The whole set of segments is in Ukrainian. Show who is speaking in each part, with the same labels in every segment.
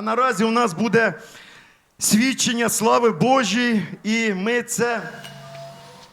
Speaker 1: А наразі у нас буде свідчення слави Божої, і ми це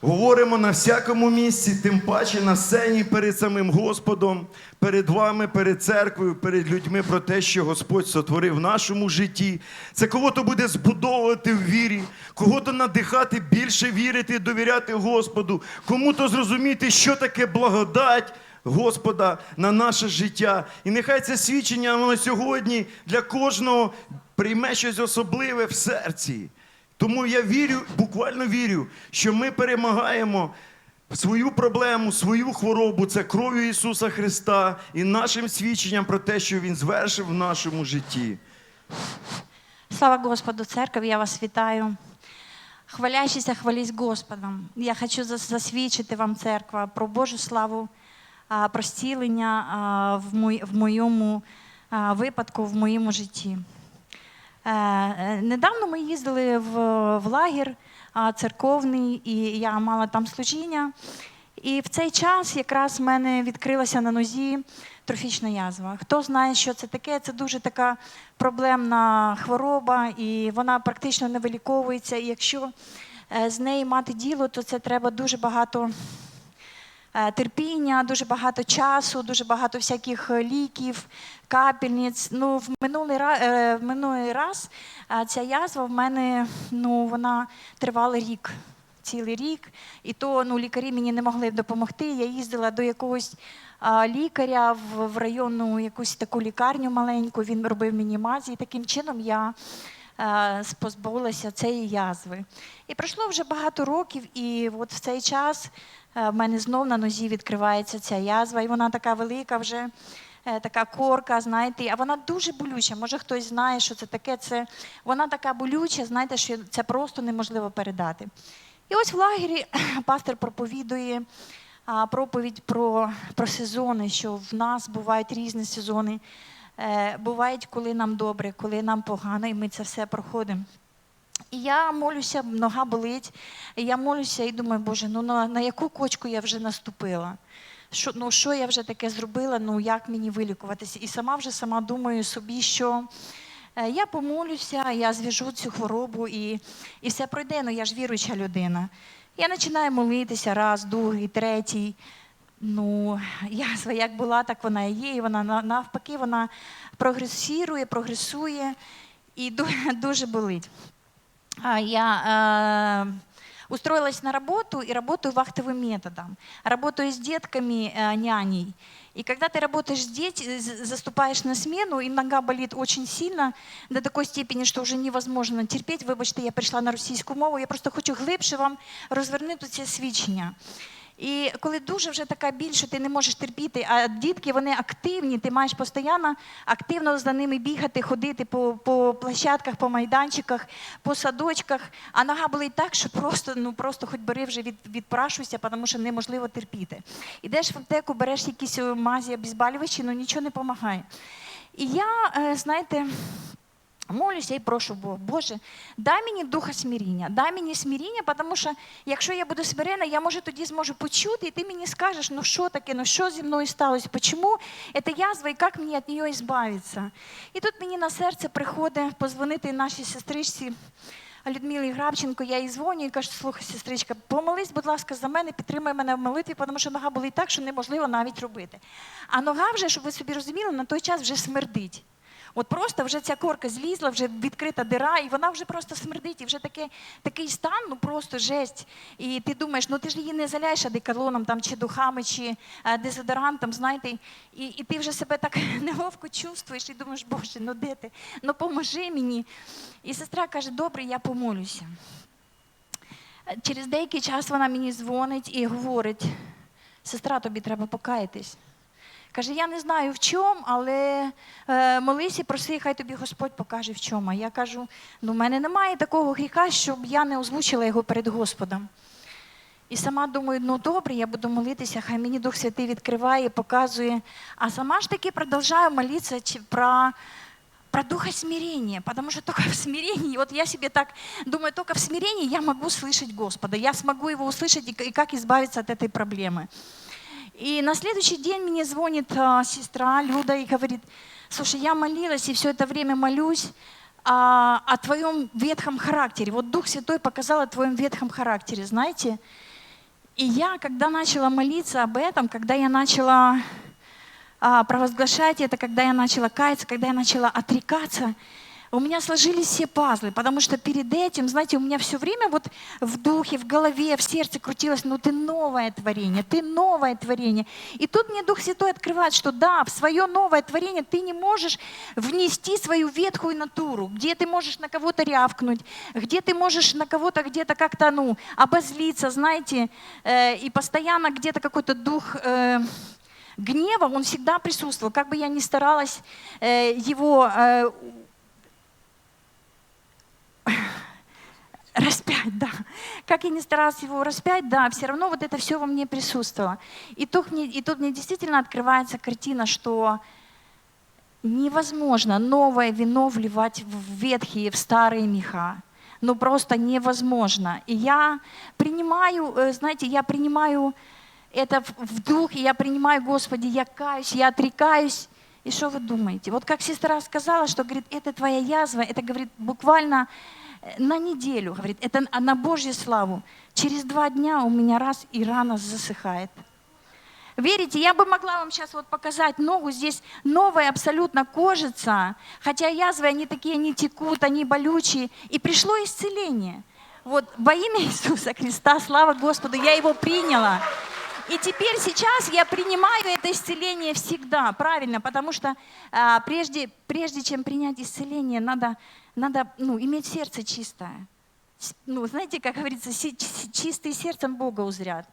Speaker 1: говоримо на всякому місці, тим паче на сцені перед самим Господом, перед вами, перед церквою, перед людьми про те, що Господь сотворив в нашому житті. Це кого-то буде збудовувати в вірі, кого-то надихати більше вірити довіряти Господу, кому-то зрозуміти, що таке благодать. Господа на наше життя. І нехай це свідчення воно сьогодні для кожного прийме щось особливе в серці. Тому я вірю, буквально вірю, що ми перемагаємо свою проблему, свою хворобу це кров'ю Ісуса Христа і нашим свідченням про те, що Він звершив в нашому житті.
Speaker 2: Слава Господу, церковь, я вас вітаю. Хвалящийся, хвались Господом. Я хочу засвідчити вам, церква, про Божу славу, про зцілення в моєму випадку, в моєму житті. Е, е, Недавно ми їздили в, лагір церковний, і я мала там служіння. І в цей час якраз в мене відкрилася на нозі трофічна язва. Хто знає, що це таке? Це дуже така проблемна хвороба, і вона практично не виліковується. І якщо е, з нею мати діло, то це треба дуже багато терпіння, дуже багато часу, дуже багато всяких е, ліків, капельниць. Ну, в минулий раз, в минулий раз е, ця язва в мене ну, вона тривала рік. Цілий рік, і то ну, лікарі мені не могли допомогти. Я їздила до якогось а, лікаря в, в районну якусь таку лікарню маленьку. Він робив мені мазі, і таким чином я е, позбулася цієї язви. І пройшло вже багато років, і от в цей час е, в мене знов на нозі відкривається ця язва, і вона така велика вже. е, Така корка, знаєте, а вона дуже болюча. Може, хтось знає, що це таке. Це вона така болюча, знаєте, що це просто неможливо передати. І ось в лагері пастор проповідує проповідь про, про сезони, що в нас бувають різні сезони. Е, бувають, коли нам добре, коли нам погано, і ми це все проходимо. І я молюся, нога болить, і я молюся і думаю, Боже, ну на, на яку кочку я вже наступила? Що, ну, що я вже таке зробила, ну як мені вилікуватися? І сама вже сама думаю собі, що е, я помолюся, я зв'яжу цю хворобу і, і все пройде, ну я ж віруюча людина. Я починаю молитися раз, другий, третій. Ну, язва як була, так вона і є. І вона на- навпаки, вона прогресує, прогресує і ду- дуже болить А, Я э, устроилась на работу и работаю вахтовым методом. Работаю с детками, э, няней. И когда ты работаешь с детьми, заступаешь на смену, и нога болит очень сильно, до такой степени, что уже невозможно терпеть. Вибачте, я прийшла на російську мову, я просто хочу глибше вам розвернути це свідчення. І коли дуже вже така біль, ти не можеш терпіти, а дітки вони активні, ти маєш постійно активно за ними бігати, ходити по, по площадках, по майданчиках, по садочках. А нога болить так, що просто, ну просто хоч бери вже від, відпрашуйся, тому що неможливо терпіти. Ідеш в аптеку, береш якісь е, мазі, обізбалювачі, ну нічого не допомагає. І я, е, знаєте. Молюся і прошу Бога, Боже, дай мені духа смиріння, дай мені смиріння, тому що якщо я буду смирена, я може тоді зможу почути, і ти мені скажеш, ну що таке, ну що зі мною сталося, чому це язва і як мені від неї збавитися. І тут мені на серце приходить позвонити нашій сестричці Людмилі Грабченко, я їй дзвоню і кажу, слухай, сестричка, помолись, будь ласка, за мене, підтримай мене в молитві, тому що нога болить так, що неможливо навіть робити. А нога вже, щоб ви собі розуміли, на той час вже смердить. От просто вже ця корка злізла, вже відкрита дира, і вона вже просто смердить, і вже таке, такий стан, ну просто жесть. І ти думаєш, ну ти ж її не заляєш одеколоном там, чи духами, чи е, дезодорантом, знаєте, і, і ти вже себе так неловко чувствуєш і думаєш, Боже, ну де ти? Ну поможи мені. І сестра каже, добре, я помолюся. Е, Через деякий час вона мені дзвонить і говорить: сестра, тобі треба покаятись. Каже, я не знаю в чому, але е, молись і проси, хай тобі Господь покаже в чому. А я кажу: ну, в мене немає такого гріха, щоб я не озвучила його перед Господом. І сама думаю, ну добре, я буду молитися, хай мені Дух Святий відкриває, показує. А сама ж таки продовжую молитися чи- про, про духа смирения, потому что только в смирении, вот я себе так думаю, только в смирении я могу слышать Господа, я смогу его услышать и, к- и как избавиться от этой проблемы. И на следующий день мне звонит а, сестра Люда и говорит, слушай, я молилась и все это время молюсь а, о твоем ветхом характере. Вот Дух Святой показал о твоем ветхом характере, знаете. И я, когда начала молиться об этом, когда я начала а, провозглашать это, когда я начала каяться, когда я начала отрекаться, у меня сложились все пазлы, потому что перед этим, знаете, у меня все время вот в духе, в голове, в сердце крутилось, ну ты новое творение, ты новое творение. И тут мне Дух Святой открывает, что да, в свое новое творение ты не можешь внести свою ветхую натуру, где ты можешь на кого-то рявкнуть, где ты можешь на кого-то где-то как-то, ну, обозлиться, знаете, э, и постоянно где-то какой-то дух... э, гнева, он всегда присутствовал. Как бы я ни старалась э, его распять, да. Как я ни старалась его распять, да, все равно вот это все во мне присутствовало. И тут мне, и тут мне действительно открывается картина, что невозможно новое вино вливать в ветхие, в старые меха. Ну просто невозможно. И я принимаю, э, знаете, я принимаю это в- духе, я принимаю, Господи, я каюсь, я отрекаюсь. И что вы думаете? Вот как сестра сказала, что, говорит, это твоя язва, это, говорит, буквально на неделю, говорит, это на Божью славу. Через два дня у меня раз и рана засыхает. Верите, я бы могла вам сейчас вот показать ногу, здесь новая абсолютно кожица, хотя язвы, они такие, они текут, они болючие, и пришло исцеление. Вот во имя Иисуса Христа, слава Господу, я его приняла. И теперь сейчас я принимаю это исцеление всегда, правильно, потому что а, прежде, прежде чем принять исцеление, надо, надо ну, иметь сердце чистое. Ну, знаете, как говорится, чистые сердцем Бога узрят.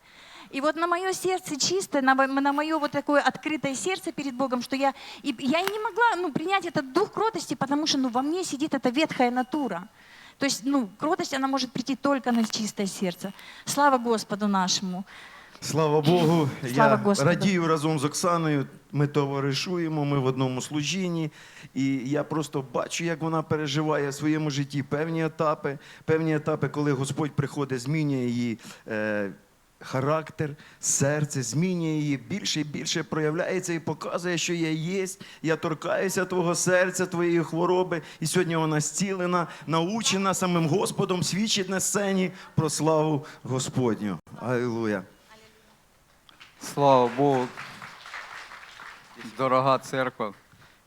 Speaker 2: И вот на мое сердце чистое, на, на мое вот такое открытое сердце перед Богом, что я, и я и не могла ну, принять этот дух кротости, потому что ну, во мне сидит эта ветхая натура. То есть, ну, кротость, она может прийти только на чистое сердце. Слава Господу нашему.
Speaker 1: Слава Богу,
Speaker 2: Слава
Speaker 1: я
Speaker 2: Господу.
Speaker 1: радію разом з Оксаною. Ми товаришуємо, ми в одному служінні, і я просто бачу, як вона переживає в своєму житті певні етапи, певні етапи, коли Господь приходить, змінює її. Е, Характер, серце змінює її більше і більше проявляється і показує, що я є. Я торкаюся твого серця, твоєї хвороби. І сьогодні вона зцілена, научена самим Господом, свідчить на сцені про славу Господню. Алілуя.
Speaker 3: Слава Богу, дорога церква.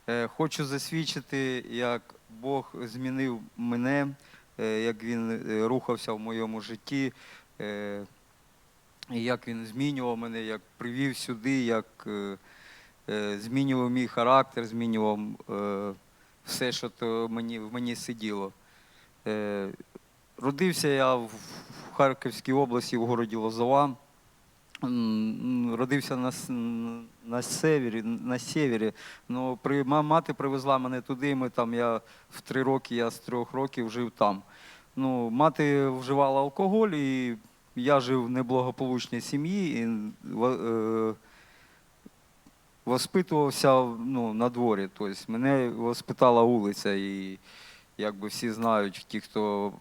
Speaker 3: Е, Хочу засвідчити, як Бог змінив мене, е, як Він е, рухався в моєму житті, як Він змінював мене, як привів сюди, як змінював мій характер, змінював все, що то мені, в мені сиділо. Родився я в Харківській області, в городі Лозова. Родився на, на севері, на севері. Ну, при, мати привезла мене туди, ми там, я в три роки, я з трьох років жив там. Ну, мати вживала алкоголь, і я жив в неблагополучній сім'ї і е, воспитувався ну, на дворі. Тобто мене воспитала вулиця, і якби всі знають, ті, хто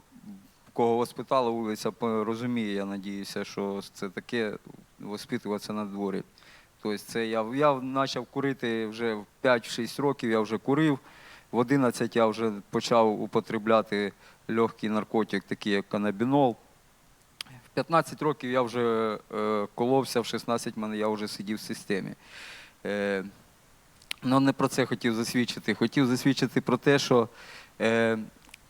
Speaker 3: кого воспитала вулиця, розуміє, я надіюся, що це таке воспитуватися на дворі. Тобто це я, я почав курити вже в 5-6 років, я вже курив. В 11 я вже почав употребляти легкий наркотик, такий як канабінол. В 15 років я вже е, коловся, в 16 мене я вже сидів в системі. Е, Ну, не про це хотів засвідчити. Хотів засвідчити про те, що е,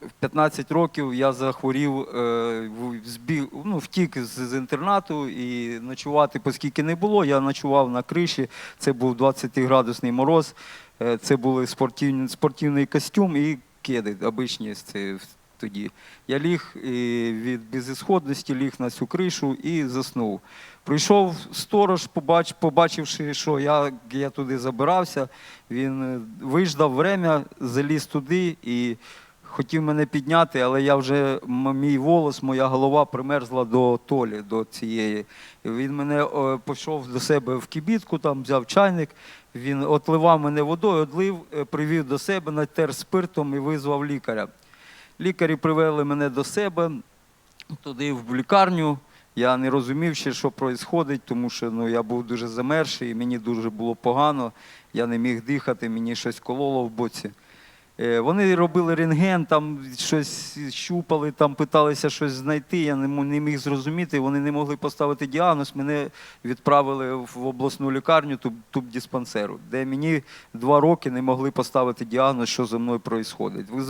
Speaker 3: в 15 років я захворів, е, збіг, ну, втік з, інтернату і ночувати, оскільки не було, я ночував на криші. Це був 20-градусний мороз, е, це були спортивні, спортивний костюм і кеди обичні тоді. Я ліг і від безісходності, ліг на цю кришу і заснув. Прийшов сторож, побач, побачивши, що я, я туди забирався, він е, виждав время, заліз туди і хотів мене підняти, але я вже мій волос, моя голова примерзла до толі, до цієї. Він мене е, пішов до себе в кібітку, там взяв чайник, він отливав мене водою, одлив, е, привів до себе, натер спиртом і визвав лікаря. Лікарі привели мене до себе туди в лікарню. Я не розумів ще, що відбувається, тому що ну, я був дуже замерзший, і мені дуже було погано, я не міг дихати, мені щось кололо в боці. Е, Вони робили рентген, там щось щупали, там питалися щось знайти. Я не, міг зрозуміти. Вони не могли поставити діагноз. Мене відправили в обласну лікарню туб, тубдиспансеру, де мені два роки не могли поставити діагноз, що зі мною відбувається.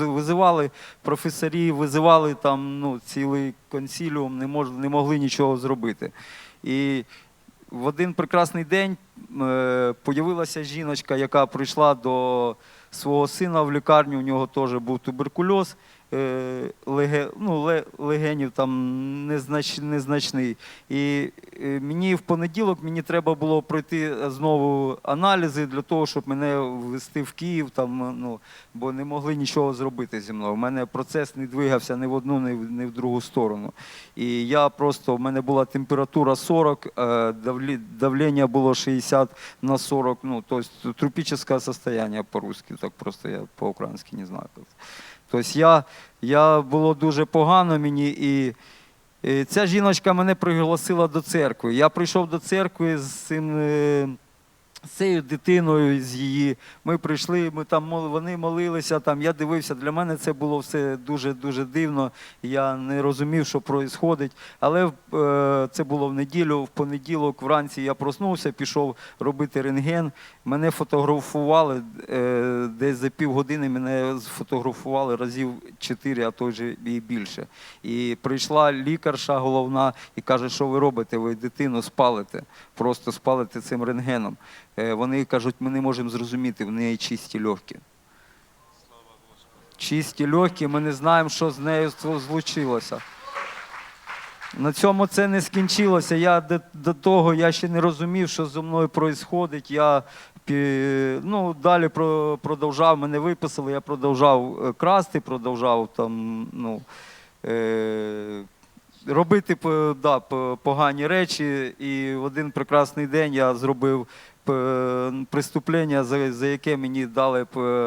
Speaker 3: Визивали професорів, визивали там ну, цілий консіліум, не, мож, не могли нічого зробити. І в один прекрасний день е, появилася жіночка, яка прийшла до свого сина в лікарню. У нього теж був туберкульоз. Е, леге, ну, легенів там незнач, незначний. І е, мені в понеділок мені треба було пройти знову аналізи для того, щоб мене ввести в Київ, там, ну, бо не могли нічого зробити зі мною. У мене процес не двигався ні в одну, ні в, ні в другу сторону. І я просто, в мене була температура 40, е, давлення було 60 на 40, ну, тобто трупічне состояние по-русски, так просто я по-українськи не знаю. Тобто я, я було дуже погано мені, і, і ця жіночка мене пригласила до церкви. Я прийшов до церкви з цим. е, з цією дитиною, з її. Ми прийшли, ми там вони молилися. Там я дивився. Для мене це було все дуже дуже дивно. Я не розумів, що відбувається. Але е, це було в неділю. В понеділок вранці я проснувся, пішов робити рентген. Мене фотографували е, десь за півгодини. Мене сфотографували разів чотири, а то і більше. І прийшла лікарша головна і каже, що ви робите? Ви дитину спалите, просто спалите цим рентгеном. Е, Вони кажуть, ми не можемо зрозуміти, в неї чисті легкі. Чисті легкі, ми не знаємо, що з нею злучилося. На цьому це не скінчилося. Я до того я ще не розумів, що зі мною відбувається. Я пі- ну, далі про- продовжав, мене виписали, я продовжав е, красти, продовжав там, ну, е, робити да, погані речі. І в один прекрасний день я зробив приступлення, за, за яке мені дали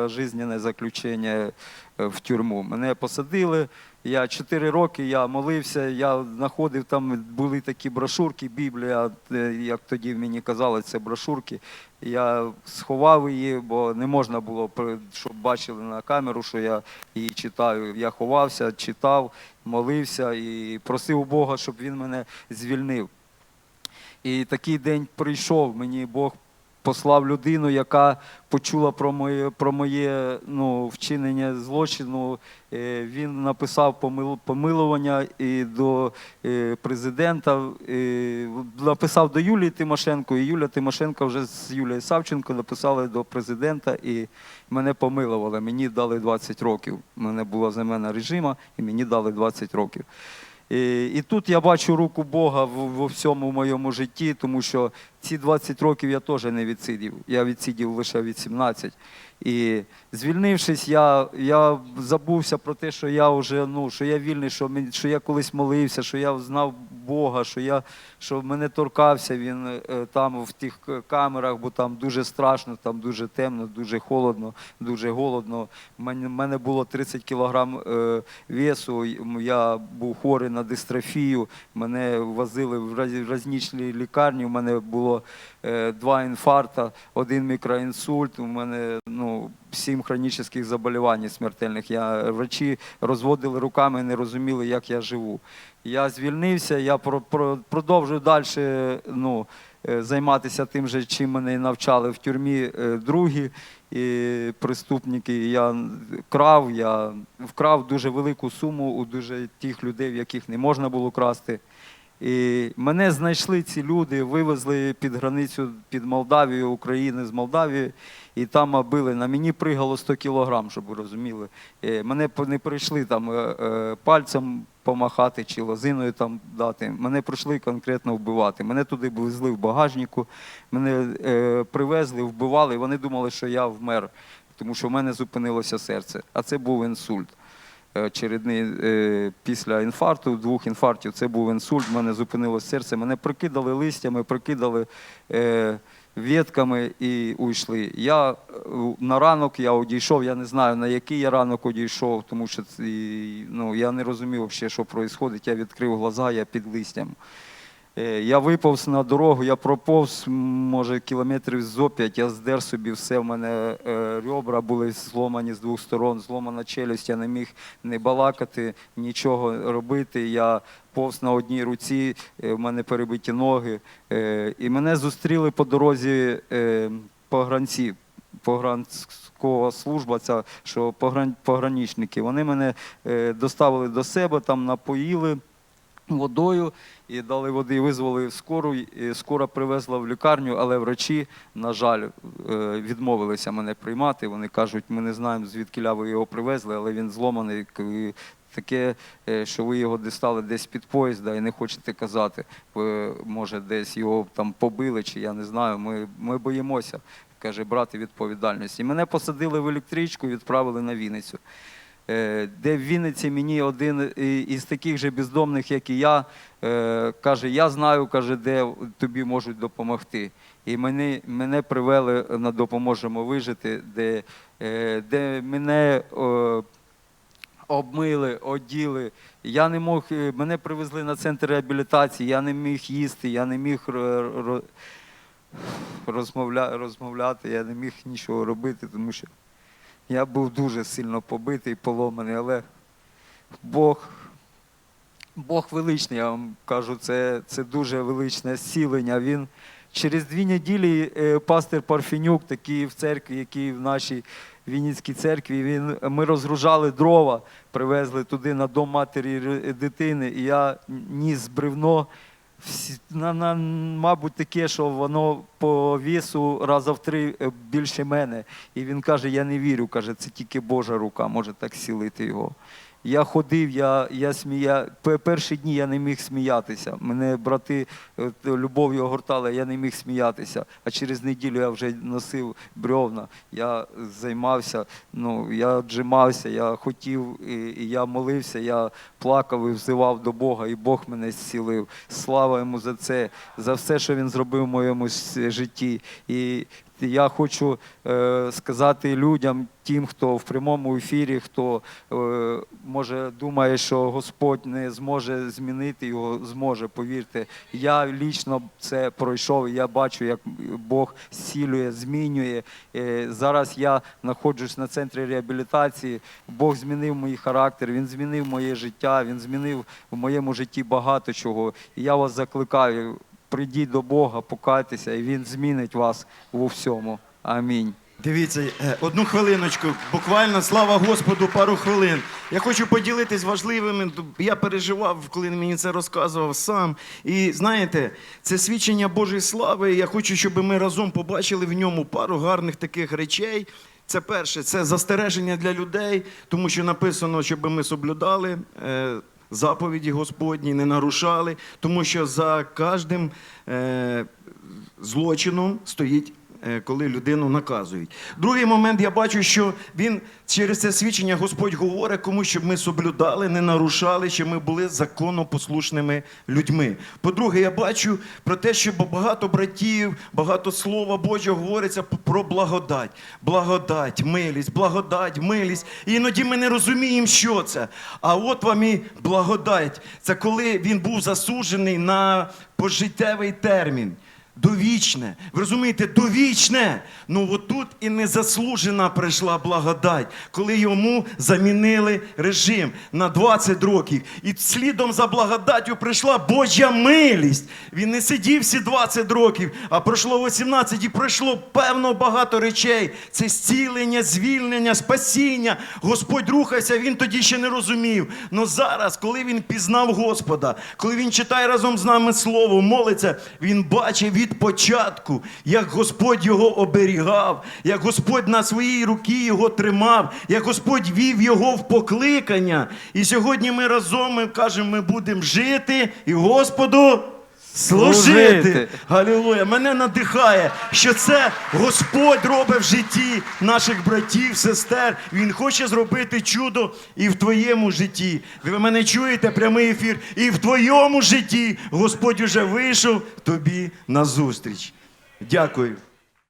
Speaker 3: жизненне заключення в тюрму. Мене посадили. Я чотири роки я молився, я знаходив там були такі брошурки, Біблія, е, як тоді мені казали, це брошурки. Я сховав її, бо не можна було, щоб бачили на камеру, що я її читаю. Я ховався, читав, молився і просив Бога, щоб він мене звільнив. І такий день прийшов. Мені Бог послав людину, яка почула про моє, про моє ну, вчинення злочину. Е, Він написав помил- помилування і до е, президента, е, написав до Юлії Тимошенко, і Юлія Тимошенко вже з Юлією Савченко написали до президента і мене помилували. Мені дали 20 років. У мене була замена режима, і мені дали 20 років. І, і тут я бачу руку Бога в, всьому моєму житті, тому що ці 20 років я теж не відсидів. Я відсидів лише 18. І звільнившись, я, я забувся про те, що я вже ну, що я вільний, що, мені- що я колись молився, що я знав Бога, що я що мене торкався він е, там в тих камерах, бо там дуже страшно, там дуже темно, дуже холодно, дуже голодно. У мене, було 30 кілограм е, весу. Я був хворий на дистрофію. Мене возили в різничні лікарні. У мене було е, два інфаркта, один мікроінсульт. У мене ну, сім хронічних заболівань смертельних. Я врачі розводили руками, не розуміли, як я живу. Я звільнився, я про, про, продовжую далі ну, е, займатися тим же, чим мене навчали в тюрмі е, другі і преступники. Я крав, я вкрав дуже велику суму у дуже тих людей, в яких не можна було красти. І мене знайшли ці люди, вивезли під границю під Молдавію, України з Молдавії, і там били. На мені пригало 100 кілограм, щоб ви розуміли. Е, Мене не прийшли там е, е, пальцем помахати чи лозиною там дати. Мене прийшли конкретно вбивати. Мене туди везли в багажнику, мене привезли, вбивали, і вони думали, що я вмер, тому що в мене зупинилося серце. А це був інсульт чередний е, після інфаркту, двох інфарктів, це був інсульт, мене зупинилось серце, мене прикидали листями, прикидали е, ветками і уйшли. Я е, на ранок я одійшов, я не знаю, на який я ранок одійшов, тому що ну, я не розумів, взагалі, що відбувається. Я відкрив глаза, я під листям. Е, Я виповз на дорогу, я проповз, може, кілометрів зо п'ять, я здер собі все, в мене е, ребра були зломані з двох сторон, зломана челюсть, я не міг не балакати, нічого робити. Я повз на одній руці, е, в мене перебиті ноги. І мене зустріли по дорозі погранці, погранського служба, ця, що погран, пограничники. Вони мене доставили до себе, там напоїли водою і дали води, визвали скору. І скора привезла в лікарню, але врачі, на жаль, е, відмовилися мене приймати. Вони кажуть, ми не знаємо, звідки ви його привезли, але він зломаний. Таке, е, що ви його дістали десь під поїзда і не хочете казати. Ви, може, десь його там побили, чи я не знаю. Ми, ми боїмося, каже, брати відповідальність. І мене посадили в електричку і відправили на Вінницю. Е, де в Вінниці мені один із таких же бездомних, як і я, е, каже, я знаю, каже, де тобі можуть допомогти. І мене, мене привели на допоможемо вижити, де, е, де мене обмили, оділи. Я не мог, мене привезли на центр реабілітації, я не міг їсти, я не міг ро- ро- розмовля, розмовляти, я не міг нічого робити, тому що я був дуже сильно побитий, поломаний, але Бог, Бог величний, я вам кажу, це, це дуже величне зцілення. Він через дві неділі е, пастир Парфенюк, такий в церкві, який в нашій Вінницькій церкві, він, ми розгружали дрова, привезли туди на дом матері дитини, і я ніс бревно. На, на, мабуть, таке, що воно по вісу раза в три е, більше мене. І він каже: Я не вірю, каже, це тільки Божа рука може так сілити його. Я ходив, я, я смія... Перші дні я не міг сміятися. Мене брати е, любов'ю огортали, я не міг сміятися. А через неділю я вже носив бревна. Я займався, ну, я отжимався, я хотів, і, і я молився, я плакав і взивав до Бога, і Бог мене зцілив. Слава йому за це, за все, що він зробив в моєму житті. І я хочу е, сказати людям, тим, хто в прямому ефірі, хто е, може думає, що Господь не зможе змінити його, зможе. Повірте, я лічно це пройшов. Я бачу, як Бог зцілює, змінює. Е, зараз я знаходжусь на центрі реабілітації. Бог змінив мій характер, він змінив моє життя, він змінив в моєму житті багато чого. І я вас закликаю. Прийдіть до Бога, покайтеся, і Він змінить вас у всьому. Амінь.
Speaker 1: Дивіться, е, одну хвилиночку, буквально слава Господу, пару хвилин. Я хочу поділитись важливими. Я переживав, коли мені це розказував сам. І знаєте, це свідчення Божої слави. Я хочу, щоб ми разом побачили в ньому пару гарних таких речей. Це перше, це застереження для людей, тому що написано, щоб ми соблюдали. Заповіді Господні не нарушали, тому що за кожним е, злочином стоїть коли людину наказують. Другий момент я бачу, що він через це свідчення Господь говорить, кому щоб ми соблюдали, не нарушали, щоб ми були законопослушними людьми. По-друге, я бачу про те, що багато братів, багато слова Божого говориться про благодать. Благодать, милість, благодать, милість. І іноді ми не розуміємо, що це. А от вам і благодать. Це коли він був засуджений на пожиттєвий термін. Довічне. Ви розумієте, довічне. Ну отут і незаслужена прийшла благодать, коли йому замінили режим на 20 років. І слідом за благодаттю прийшла Божа милість. Він не сидів всі 20 років, а пройшло 18 і пройшло певно багато речей. Це зцілення, звільнення, спасіння. Господь рухався, він тоді ще не розумів. Но зараз, коли він пізнав Господа, коли він читає разом з нами слово, молиться, він бачить від початку, як Господь його оберігав, як Господь на своїй руці його тримав, як Господь вів його в покликання. І сьогодні ми разом ми кажемо, ми будемо жити і Господу.
Speaker 3: Служити.
Speaker 1: Галілуя. Мене надихає, що це Господь робить в житті наших братів, сестер. Він хоче зробити чудо і в твоєму житті. Ви мене чуєте, прямий ефір. І в твоєму житті Господь уже вийшов тобі на зустріч. Дякую.